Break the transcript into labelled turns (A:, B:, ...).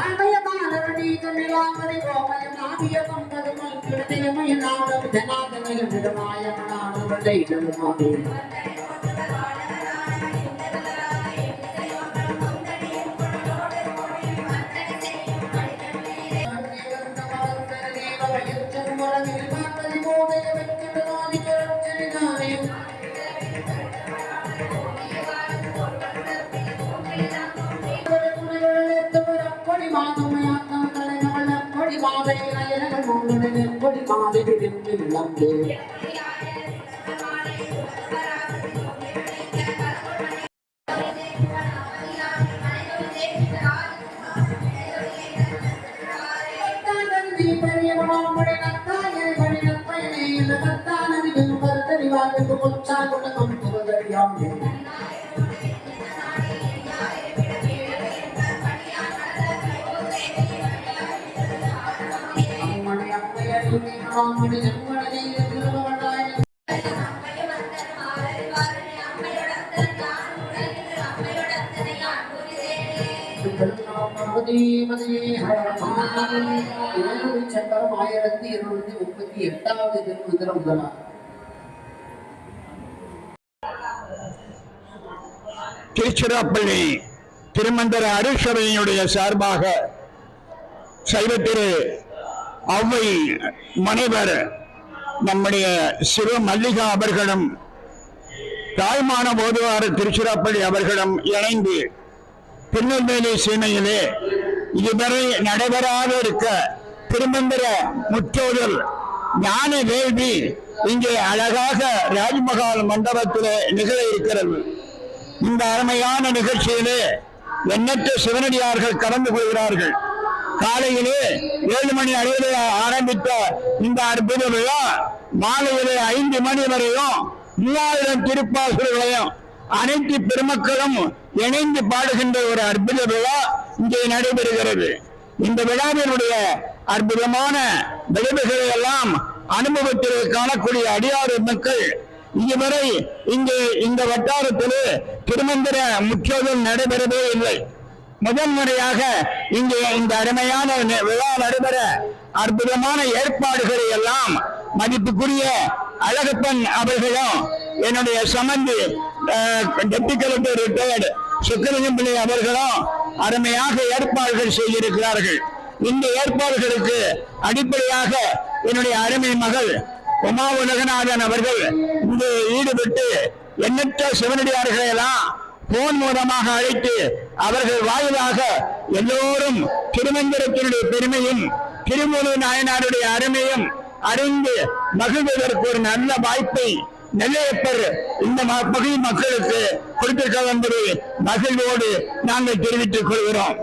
A: ஆமயமானவனி தமிழாமணி கோமயமாகிய மந்ததுமல் கிருதியமயனாலும் ஜனாதனையும் விடமாயமனாலும் தைலமாகும் சக்கரம் ஆயிரத்தி இருநூத்தி முப்பத்தி எட்டாவது திருமந்திரம் முதலாம்
B: திருச்சிராப்பள்ளி திருமந்திர அருஷவையினுடைய சார்பாக சைவத்திரு அவை மனைவர் நம்முடைய சிறு மல்லிகா அவர்களும் தாய்மான போதுவார திருச்சிராப்பள்ளி அவர்களும் இணைந்து திருநெல்வேலி சீமையிலே இதுவரை நடைபெறாத இருக்க திருமந்திர முற்றோதல் ஞான வேள்வி இங்கே அழகாக ராஜ்மஹால் மண்டபத்திலே நிகழ இருக்கிறது. இந்த அருமையான நிகழ்ச்சியிலே எண்ணற்ற சிவனடியார்கள் கலந்து கொள்கிறார்கள். காலையிலே ஏழு மணி அளவில் ஆரம்பித்த இந்த அற்புத விழா மாலையிலே ஐந்து மணி வரையும் மூவாயிரம் திருப்பாசுகளையும் அனைத்து பெருமக்களும் இணைந்து பாடுகின்ற ஒரு அற்புத விழா இங்கே நடைபெறுகிறது. இந்த விழாவினுடைய அற்புதமான விளைவுகளை எல்லாம் அனுபவத்தில் காணக்கூடிய அடியாறு மக்கள் இதுவரை இங்கே இந்த வட்டாரத்திலே திருமந்திர முக்கியத்துவம் நடைபெறவே இல்லை. முதன் முறையாக இங்கே இந்த அருமையான விழா நடைபெற அற்புதமான ஏற்பாடுகளை எல்லாம் மதிப்புக்குரிய அழகப்பன் அவர்களும் என்னுடைய சமந்தி டெப்டி கலெக்டர் ரிட்டையர்டு சுக்கரலிங்கம் பிள்ளை அவர்களும் அருமையாக ஏற்பாடுகள் செய்திருக்கிறார்கள். இந்த ஏற்பாடுகளுக்கு அடிப்படையாக என்னுடைய அருமை மகள் உமா உலகநாதன் அவர்கள் இங்கு ஈடுபட்டு எண்ணற்ற சிவனடியார்களை எல்லாம் போன் மூலமாக அழைத்து அவர்கள் வாயிலாக எல்லோரும் திருமந்திரத்தினுடைய பெருமையும் திருமூல நாயனாருடைய அருமையும் அறிந்து மகிழ்வதற்கு ஒரு நல்ல வாய்ப்பை நெல்லையப்பர் இந்த ம- பகுதி மக்களுக்கு கொடுத்திருக்க என்பதை மகிழ்வோடு நாங்கள் தெரிவித்துக் கொள்கிறோம்.